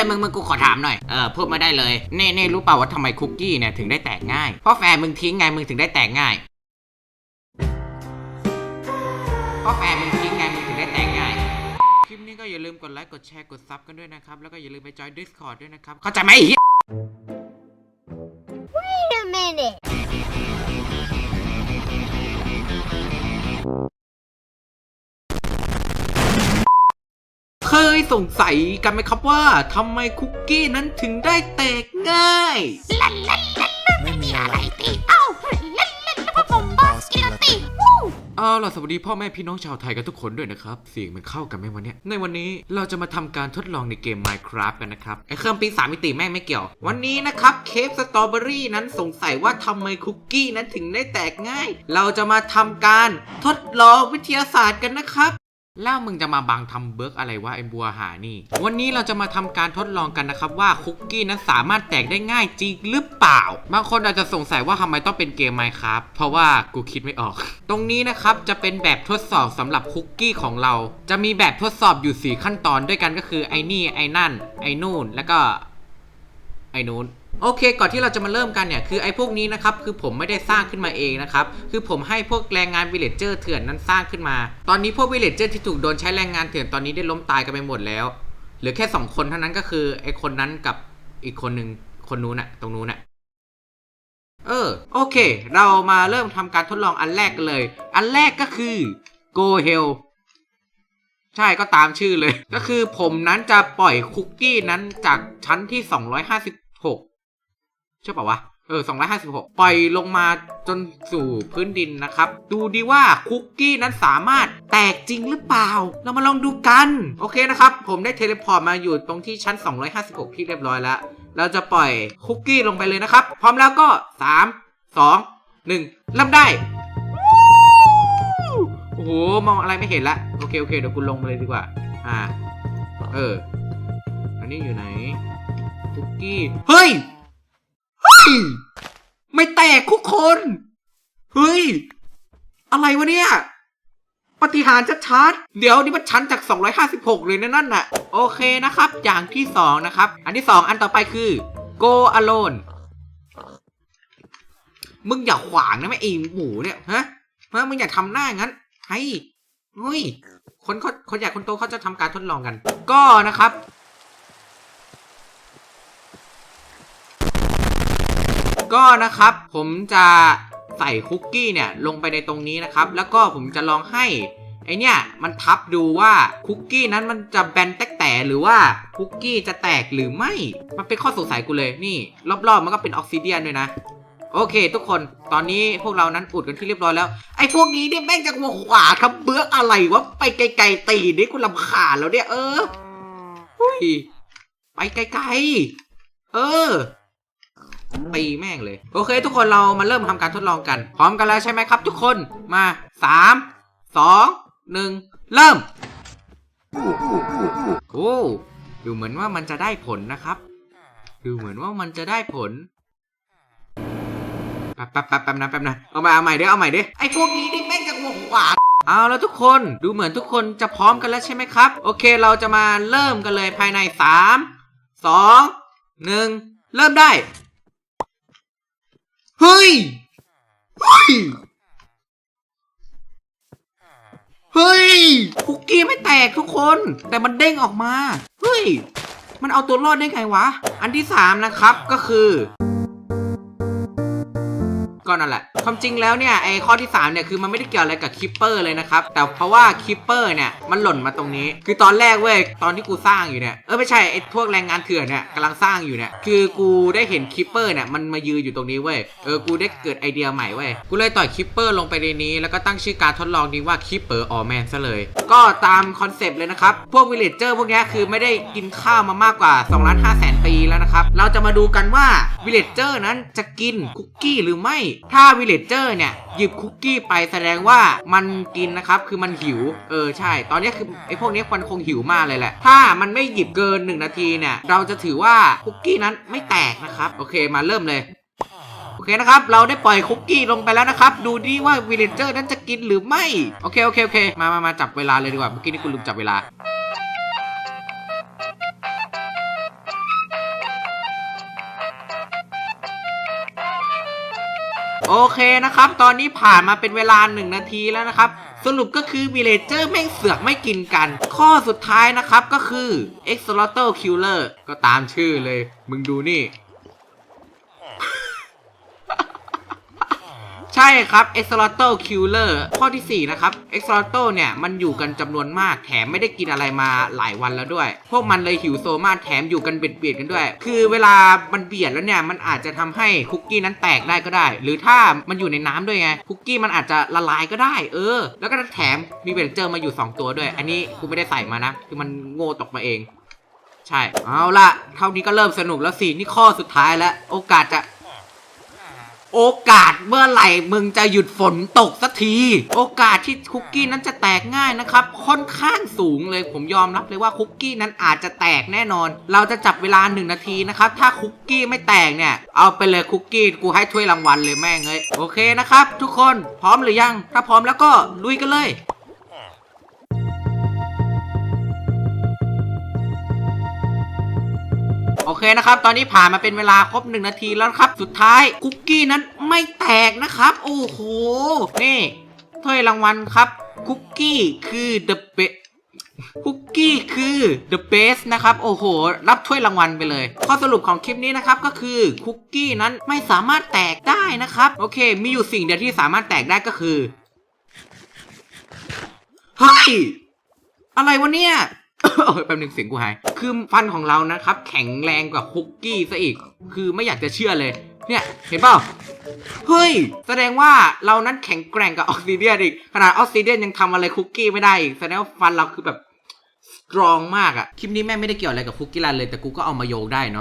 ยมึงมึงกูขอถามหน่อยเออพูดมาได้เลยเน่เน่รู้เปล่าว่าทำไมคุกกี้เนี่ยถึงได้แตกง่ายเพราะแฟนมึงทิ้งไงมึงถึงได้แตกง่ายเพราะแฟนมึงทิ้งไงมึงถึงได้แตกง่ายคลิปนี้ก็อย่าลืมกดไลค์กดแชร์กดซับกันด้วยนะครับแล้วก็อย่าลืมไปจอย Discord ด้วยนะครับเข้าใจไหมไอ้เหี้ย ยสงสัยกันไหมครับว่าทำไมคุกกี้นั้นถึงได้แตกง่ายไม่มีอะไรเอ้าเล่นเล่นแล้วก็ผมบอสกิลติวู้เอาล่ะสวัสดีพ่อแม่พี่น้องชาวไทยกันทุกคนด้วยนะครับ เสียงมันเข้ากันไหมวันนี้ในวันนี้เราจะมาทำการทดลองในเกม Minecraft กันนะครับไอเครื่องปีศาจมิติแม่งไม่เกี่ยว วันนี้นะครับเคฟสตรอเบอรี่นั้นสงสัยว่าทำไมคุกกี้นั้นถึงได้แตกง่าย เราจะมาทำการทดลองวิทยาศาสตร์กันนะครับ แล้วมึงจะมาบังทำเบิร์กอะไรวะไอ้บัวหานี่ วันนี้เราจะมาทำการทดลองกันนะครับว่าคุกกี้นั้นสามารถแตกได้ง่ายจริงหรือเปล่า บางคนอาจจะสงสัยว่าทำไมต้องเป็นเกม Minecraft เพราะว่ากูคิดไม่ออก ตรงนี้นะครับจะเป็นแบบทดสอบสำหรับคุกกี้ของเรา จะมีแบบทดสอบอยู่ 4 ขั้นตอนด้วยกันก็คือไอ้นี่ไอ้นั่น ไอ้นู่นแล้วก็ ไอ้นู้น โอเค ก่อนที่เราจะมาเริ่มกันเนี่ย คือไอ้พวกนี้นะครับ คือผมไม่ได้สร้างขึ้นมาเองนะครับ คือผมให้พวกแรงงานวิลเลจเจอร์เถื่อนนั้นสร้างขึ้นมา ตอนนี้พวกวิลเลจเจอร์ที่ถูกโดนใช้แรงงานเถื่อนตอนนี้ได้ล้มตายกันไปหมดแล้ว เหลือแค่ 2 คนเท่านั้นก็คือไอ้คนนั้นกับอีกคนหนึ่งคนนู้นอะตรงนู้นอะเออ โอเค เรามาเริ่มทำการทดลองอันแรกกันเลย อันแรกก็คือ go hell ใช่ก็ตามชื่อเลย ก็คือผมนั้นจะปล่อยคุกกี้นั้นจากชั้นที่ 256 ใช่ป่าวะ เออ 256 ปล่อยลงมาจนสู่พื้นดินนะครับ ดูดีว่าคุกกี้นั้นสามารถแตกจริงหรือเปล่า เรามาลองดูกัน โอเคนะครับ ผมได้เทเลพอร์ตมาอยู่ตรงที่ชั้น 256 ที่เรียบร้อยแล้ว เราจะปล่อยคุกกี้ลงไปเลยนะครับ พร้อมแล้วก็ 3 2 1เริ่มได้ โอ้โห มองอะไรไม่เห็นละ โอเค โอเค เดี๋ยวกูลงมาเลยดีกว่า อ่า เออ อันนี้อยู่ไหน คุกกี้ เฮ้ย ไม่แตกคุกคน เฮ้ย อะไรวะเนี่ย ปฏิหารชัดๆ เดี๋ยวนี่มันชั้นจาก 256 เลยนะนั่นน่ะ โอเคนะครับ อย่างที่ 2 นะครับ อันที่ 2 อันต่อไปคือ go alone มึงอย่าขวางนะแม่ไอหมูเนี่ยฮะฮะมึงอย่าทำหน้างั้นเฮ้เฮ้ยคนเขาคนใหญ่คนโตเขาจะทำการทดลองกัน ก็นะครับ ก็นะครับ ผมจะใส่คุกกี้เนี่ยลงไปในตรงนี้นะครับ แล้วก็ผมจะลองให้ไอเนี่ยมันทับดูว่าคุกกี้นั้นมันจะแบนแตกแต่หรือว่าคุกกี้จะแตกหรือไม่ มันเป็นข้อสงสัยกูเลยนี่ รอบๆมันก็เป็นออกซิเดียนด้วยนะ โอเค ทุกคนตอนนี้พวกเรานั้นอุดกันที่เรียบร้อยแล้ว ไอ้พวกนี้เนี่ยแม่งจะมาขวาทำเบื้อกอะไรวะไปไกลๆตีนี่กูลำขาญแล้วเนี่ยเออไปไกลๆเออ ตีแม่งเลย โอเคทุกคนเรามาเริ่มทำการทดลองกัน พร้อมกันแล้วใช่ไหมครับ ทุกคนมาสามสองหนึ่งเริ่มโอ้ดูเหมือนว่ามันจะได้ผลนะครับ ดูเหมือนว่ามันจะได้ผลแป๊บแป๊บแป๊บแป๊บนะแป๊บนะเอามาเอาใหม่เด้อเอาใหม่เด้อไอพวกนี้นี่แม่งจะหัวขวาเอาแล้วทุกคนดูเหมือนทุกคนจะพร้อมกันแล้วใช่ไหมครับ โอเคเราจะมาเริ่มกันเลยภายในสามสองหนึ่งเริ่มได้ เฮ้ย เฮ้ย เฮ้ย คุกกี้ไม่แตกทุกคน แต่มันเด้งออกมา เฮ้ย มันเอาตัวรอดได้ไงวะ อันที่สามนะครับก็คือ ก็นั่นแหละความจริงแล้วเนี่ยไอ้ข้อที่3เนี่ยคือมันไม่ได้เกี่ยวอะไรกับคิปเปอร์เลยนะครับแต่เพราะว่าคิปเปอร์เนี่ยมันหล่นมาตรงนี้ คือตอนแรกเว้ยตอนที่กูสร้างอยู่เนี่ยเออไม่ใช่ไอ้พวกแรงงานเถื่อนเนี่ยกำลังสร้างอยู่เนี่ยคือกูได้เห็นคิปเปอร์เนี่ยมันมายืนอยู่ตรงนี้เว้ยเออกูได้เกิดไอเดียใหม่เว้ยกูเลยต่อยคิปเปอร์ลงไปในนี้ แล้วก็ตั้งชื่อการทดลองนี้ว่าคิปเปอร์ออแมนซะเลย ก็ตามคอนเซปต์เลยนะครับพวกวิลเลจเจอร์พวกนี้คือไม่ได้กินข้าวมามากกว่า2ล้าน5แสนปีแล้วนะครับเราจะมาดูกันว่าวิลเลจเจอร์นั้นจะกินคุกกี้หรือไม่ถ้าวิลเลจเจอร์เนี่ยหยิบคุกกี้ไปแสดงว่ามันกินนะครับคือมันหิว เออใช่ ตอนนี้คือไอ้พวกนี้มันคงหิวมากเลยแหละ ถ้ามันไม่หยิบเกิน 1 นาทีเนี่ย เราจะถือว่าคุกกี้นั้นไม่แตกนะครับ โอเคมาเริ่มเลยโอเคนะครับ เราได้ปล่อยคุกกี้ลงไปแล้วนะครับ ดูดิว่าวิลเลจเจอร์นั้นจะกินหรือไม่ โอเค โอเค โอเค มามามาจับเวลาเลยดีกว่า เมื่อกี้นี่กูลืมจับเวลา โอเคนะครับ ตอนนี้ผ่านมาเป็นเวลา 1 นาทีแล้วนะครับ สรุปก็คือวิเลเจอร์แม่งเสือกไม่กินกัน ข้อสุดท้ายนะครับก็คือ e x o l o t o Killer ก็ตามชื่อเลย มึงดูนี่ ใช่ครับ e x o l o t o Killer ข้อทีสี่ 4 นะครับ e x o l o t o เนี่ยมันอยู่กันจำนวนมาก แถมไม่ได้กินอะไรมาหลายวันแล้วด้วย พวกมันเลยหิวโซมากแถมอยู่กันเบียดๆกันด้วย คือเวลามันเบียดแล้วเนี่ย มันอาจจะทำให้คุกกี้นั้นแตกได้ก็ได้ หรือถ้ามันอยู่ในน้ำด้วยไง คุกกี้มันอาจจะละลายก็ได้ เออ แล้วก็แถมมีเบลเจอร์มาอยู่ 2 ตัวด้วย อันนี้กูไม่ได้ใส่มานะ คือมันโง่ตกมาเอง ใช่ เอาล่ะ เท่านี้ก็เริ่มสนุกแล้วสิ นี่ข้อสุดท้ายแล้ว โอกาสจะ โอกาสเมื่อไหร่มึงจะหยุดฝนตกสักที โอกาสที่คุกกี้นั้นจะแตกง่ายนะครับ ค่อนข้างสูงเลยผมยอมรับเลยว่าคุกกี้นั้นอาจจะแตกแน่นอน เราจะจับเวลาหนึ่งนาทีนะครับ ถ้าคุกกี้ไม่แตกเนี่ย เอาไปเลยคุกกี้กูให้ถ้วยรางวัลเลยแม่งเลยโอเคนะครับ ทุกคนพร้อมหรือยัง ถ้าพร้อมแล้วก็ลุยกันเลย โอเคนะครับ ตอนนี้ผ่านมาเป็นเวลาครบหนึ่งนาทีแล้วครับ สุดท้ายคุกกี้นั้นไม่แตกนะครับ โอ้โห นี่ถ้วยรางวัลครับ คุกกี้คือ the best คุกกี้คือ the best นะครับ โอ้โห รับถ้วยรางวัลไปเลย ข้อสรุปของคลิปนี้นะครับ ก็คือคุกกี้นั้นไม่สามารถแตกได้นะครับ โอเค มีอยู่สิ่งเดียวที่สามารถแตกได้ก็คือ เฮ้ย อะไรวะเนี่ย แป๊บนึงเสียงกูหาย คือฟันของเรานะครับ แข็งแรงกว่าคุกกี้ซะอีก คือไม่อยากจะเชื่อเลย เนี่ยเห็นเปล่า เฮ้ย แสดงว่าเรานั้นแข็งแกร่งกับออกซิเดียนอีก ขนาดออกซิเดียนยังทำอะไรคุกกี้ไม่ได้อีก แสดงว่าฟันเราคือแบบสตรองมากอะคลิปนี้แม่งไม่ได้เกี่ยวอะไรกับคุกกี้รันเลย แต่กูก็เอามาโยงได้เนาะ